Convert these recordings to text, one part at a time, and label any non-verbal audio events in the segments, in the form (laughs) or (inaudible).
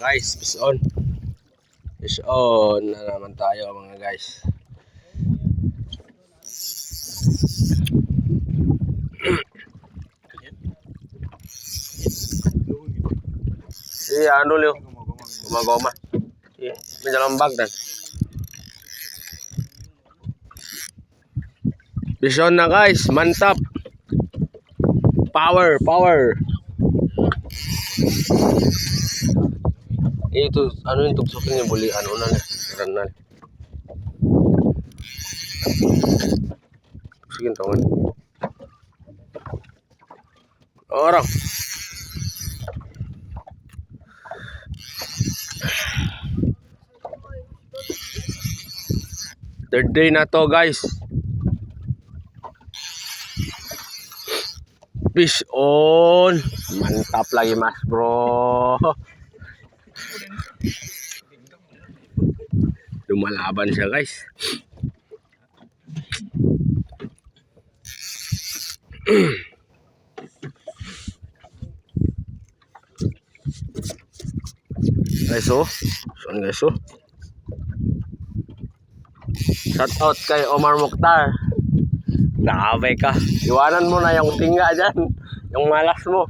guys, fish on. Fish on na naman tayo mga guys. Si ano liyo? Gumagoma. Si, may dalang bag dan. Na guys, mantap. Power, power. Eh, ito, ano yung tugsokin niya buli, ano na, ran na. Sige, tangan. Orang. Third day na to, guys. Fish on. Mantap lagi, mas bro. Lumalaban siya, guys. guys, oh. Saan, guys, oh. Shout out kay Omar Mukhtar. Nakabay ka. Iwanan mo na yung tinga dyan. Yung malas mo.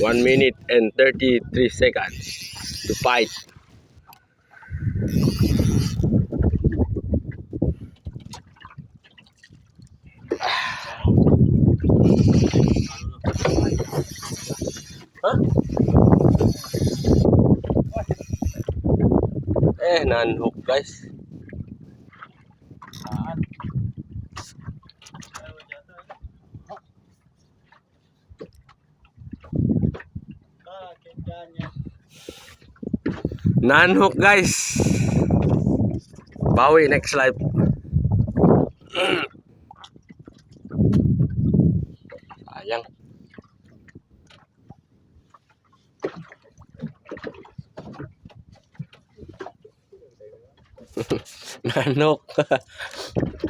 One minute and 33 seconds to fight. Huh? Eh, non-hook guys. Non-hook guys. Bawi next live. Sayang. (laughs) Nanok. (laughs)